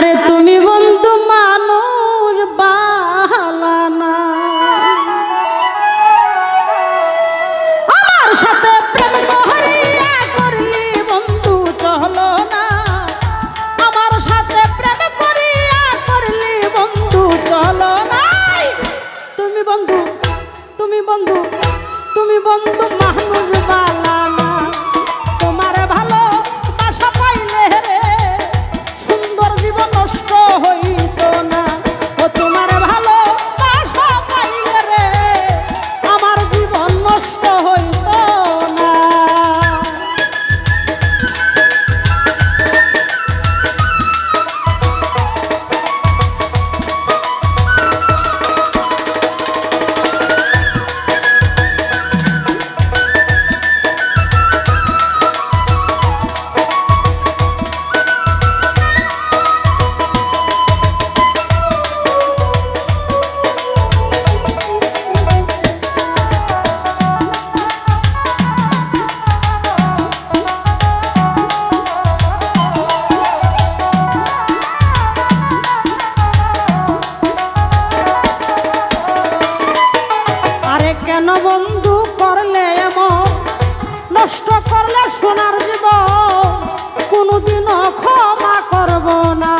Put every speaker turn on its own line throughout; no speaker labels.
আরে তুমি বন্ধু মানুষ না। আমার সাথে প্রেম করিয়া করলি বন্ধু চলো না। আমার সাথে প্রেম করিয়া করলি বন্ধু চলো না। তুমি বন্ধু তুমি বন্ধু তুমি বন্ধু মানুষ বালা কেন বন্ধু করলে এমন? নষ্ট করলে সোনার জীবন কোনোদিনও ক্ষমা করব না।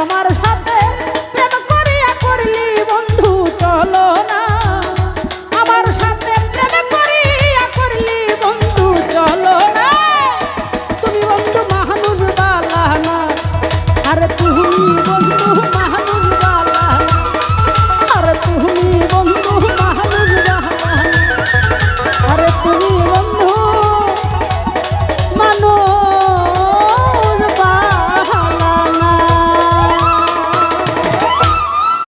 i'm out Amaras